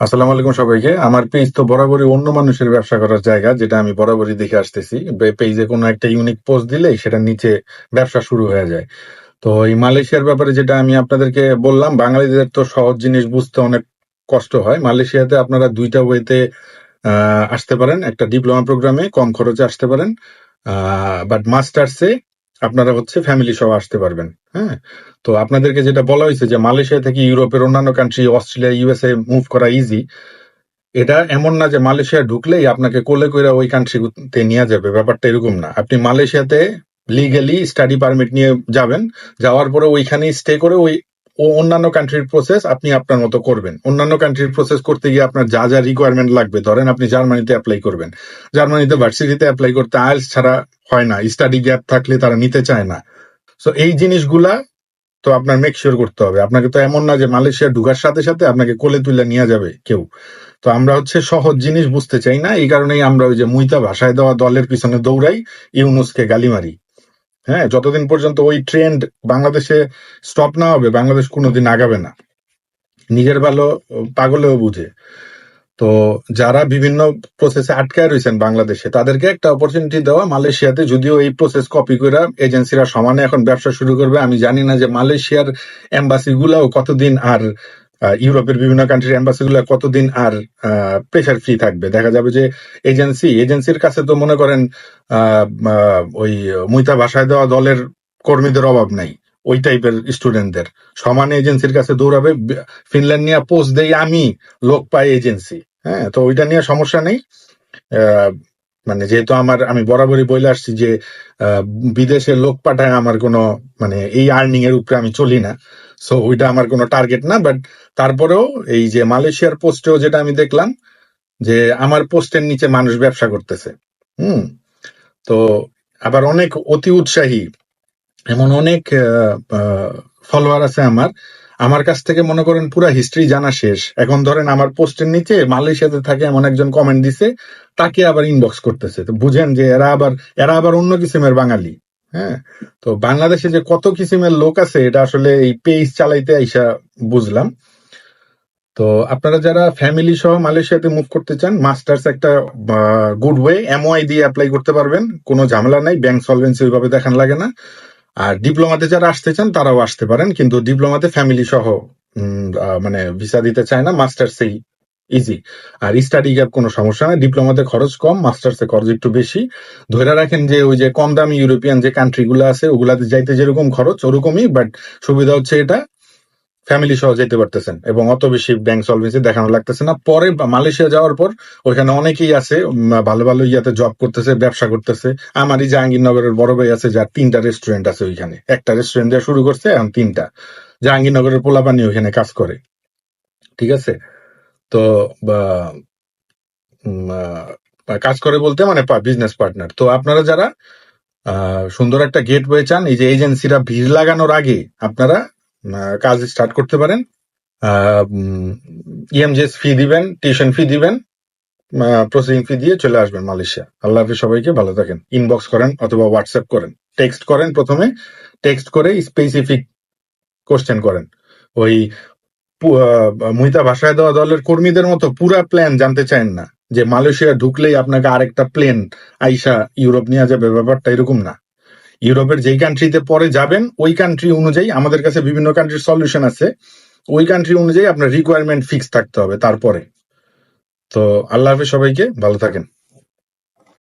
আসসালামু আলাইকুম সবাইকে। আমার পেজ তো বরাবরই অন্য মানুষের ব্যবসা করার জায়গা, যেটা আমি বরাবরই দেখে আসতেছি। পেজে কোনো একটা ইউনিক পোস্ট দিলেই সেটা নিচে ব্যবসা শুরু হয়ে যায়। তো এই মালয়েশিয়ার ব্যাপারে যেটা আমি আপনাদেরকে বললাম, বাঙালিদের তো সহজ জিনিস বুঝতে অনেক কষ্ট হয়। মালয়েশিয়াতে আপনারা দুইটা ওয়েতে আসতে পারেন। একটা ডিপ্লোমা প্রোগ্রামে কম খরচে আসতে পারেন। বাট মাস্টার্সে আপনারা হচ্ছে ফ্যামিলি সহ আসতে পারবেন হ্যাঁ? তো আপনাদেরকে যেটা বলা হয়েছে যে মালয়েশিয়া থেকে ইউরোপের অন্যান্য কান্ট্রি অস্ট্রেলিয়া ইউএসএ মুভ করা ইজি এটা এমন না যে মালয়েশিয়া ঢুকলেই আপনাকে কোলে করে ওই কান্ট্রিতে নিয়ে যাবে, ব্যাপারটা এরকম না। আপনি মালয়েশিয়াতে লিগেলি স্টাডি পারমিট নিয়ে যাবেন, যাওয়ার পরে ওইখানেই স্টে করে ওই ও অন্যান্য কান্ট্রির প্রসেস আপনি আপনার মতো করবেন। অন্যান্য কান্ট্রির প্রসেস করতে গিয়ে আপনার যা যা রিকোয়ারমেন্ট লাগবে, ধরেন আপনি জার্মানিতে অ্যাপ্লাই করবেন। জার্মানিতে ভার্সিটিতে অ্যাপ্লাই করতে আইএলস ছাড়া হয় না স্টাডি গ্যাপ থাকলে তারা নিতে চায় না। সো এই জিনিসগুলা তো আপনার মেক শিওর করতে হবে। আপনাকে তো এমন না যে মালয়েশিয়া ঢুকার সাথে সাথে আপনাকে কোলে তুলে নিয়ে যাবে কেউ। তো আমরা হচ্ছে সহজ জিনিস বুঝতে চাই না, এই কারণেই আমরা ওই যে মুইতা ভাষায় দেওয়া দলের পিছনে দৌড়াই, ইউনুসকে গালি মারি। হ্যাঁ যতদিন পর্যন্ত ওই ট্রেন্ড বাংলাদেশে স্টপ না হবে, বাংলাদেশ কোনোদিন আগাবে না। নিজের ভালো, পাগলেও বুঝে। তো যারা বিভিন্ন প্রসেসে আটকায় রয়েছেন বাংলাদেশে, তাদেরকে একটা অপরচুনিটি দেওয়া মালয়েশিয়াতে, যদিও এই প্রসেস কপি করে এজেন্সিরা সমানে এখন ব্যবসা শুরু করবে, আমি জানি না যে মালয়েশিয়ার এম্বাসি গুলাও কতদিন আর ইউরোপের বিভিন্ন কান্ট্রির এম্বাসি গুলা কতদিন আর প্রেশার ফ্রি থাকবে? দেখা যাবে যে এজেন্সি এজেন্সির কাছে তো মনে করেন ওই মুইতা ভাষায় দেওয়া দলের কর্মীদের অভাব নাই, ওই টাইপের স্টুডেন্টদের সমানে এজেন্সির কাছে দৌড়াবে, ফিনল্যান্ড নিয়ে পোস্ট দেই আমি, লোক পাই এজেন্সি হ্যাঁ তো ওইটা নিয়ে সমস্যা নেই। মানে যেহেতু আমার, আমি বরাবরই বলে আসছি যে বিদেশে লোক পাঠায় আমার কোনো মানে এই আর্নিং এর উপরে আমি চলি না। সো ওইটা আমার কোনো টার্গেট না বাট তারপরেও এই যে মালয়েশিয়ার পোস্টেও যেটা আমি দেখলাম, যে আমার পোস্টের নিচে মানুষ ব্যবসা করতেছে। হুম? তো আবার অনেক অতি উৎসাহী, এমন অনেক ফলোয়ার আছে আমার আমার কাছ থেকে মনে করেন পুরো হিস্ট্রি জানা শেষ। এখন ধরেন আমার পোস্টের নিচে মালয়েশিয়াতে থাকে এমন একজন কমেন্ট দিছে, তাকে আবার ইনবক্স করতেছে। তো বুঝেন যে এরা আবার এরা আবার অন্য কিসিমের বাঙালি। হ্যাঁ? তো বাংলাদেশে যে কত কিসিমের লোক আছে, এটা আসলে এই পেজ চালাইতে আইসা বুঝলাম। তো আপনারা যারা ফ্যামিলি সহ মালয়েশিয়াতে মুভ করতে চান মাস্টার্স একটা গুড ওয়ে এমওআই দিয়ে অ্যাপ্লাই করতে পারবেন। কোনো ঝামেলা নাই ব্যাংক সলভেন্সি ওইভাবে দেখান লাগে না। আর ডিপ্লোমাতে যারা আসতে চান, তারাও আসতে পারেন, কিন্তু ডিপ্লোমাতে ফ্যামিলি সহ মানে ভিসা দিতে চায় না মাস্টার্সেই ইজি আর স্টাডি গ্যাপ কোনো সমস্যা নাই, ডিপ্লোমাতে খরচ কম মাস্টার্সে খরচ একটু বেশি। ধরে রাখেন যে, ওই যে কম দামি ইউরোপিয়ান যে কান্ট্রিগুলো আছে, ওগুলাতে যাইতে যেরকম খরচ, ওরকমই বাট সুবিধা হচ্ছে এটা ফ্যামিলি সহ যেতে পারতেছেন এবং অত বেশি ব্যাংক সলভেন্সি দেখানো লাগতেছে না। পরে মালয়েশিয়া যাওয়ার পর ওইখানে অনেকেই আছে ভালো ভালো ইয়াতে জব করতেছে, ব্যবসা করতেছে। আমারই জাহাঙ্গীরনগরের বড় ভাই আছে, যার তিনটা রেস্টুরেন্ট আছে ওইখানে। একটা রেস্টুরেন্ট দিয়ে শুরু করছে, এখন তিনটা। জাহাঙ্গীরনগরের পোলাপানি ওইখানে কাজ করে। ঠিক আছে? তো কাজ করে বলতে মানে বিজনেস পার্টনার তো আপনারা যারা সুন্দর একটা গেট ওয়ে চান, এই যে এজেন্সিরা ভিড় লাগানোর আগে আপনারা কাজ স্টার্ট করতে পারেন। ইএমজেস ফি দিবেন টিউশন ফি দিবেন প্রসেসিং ফি দিয়ে চলে আসবেন মালয়েশিয়া। আল্লাহ হাফিজ সবাইকে ভালো থাকেন। ইনবক্স করেন অথবা হোয়াটসঅ্যাপ করেন। টেক্সট করেন প্রথমে। টেক্সট করে স্পেসিফিক কোশ্চেন করেন। ওই মুহিতা ভাষায় দেওয়া দলের কর্মীদের মতো পুরা প্ল্যান জানতে চান না। যে মালয়েশিয়া ঢুকলেই আপনাকে আরেকটা প্লেন আইসা ইউরোপ নিয়ে যাবে, ব্যাপারটা এরকম না। ইউরোপের যেই কান্ট্রিতে পরে যাবেন, ওই কান্ট্রি অনুযায়ী আমাদের কাছে বিভিন্ন কান্ট্রির সলিউশন আছে। ওই কান্ট্রি অনুযায়ী আপনার রিকোয়ারমেন্ট ফিক্স থাকতে হবে তারপরে। তো আল্লাহ হাফিজ সবাইকে, ভালো থাকেন।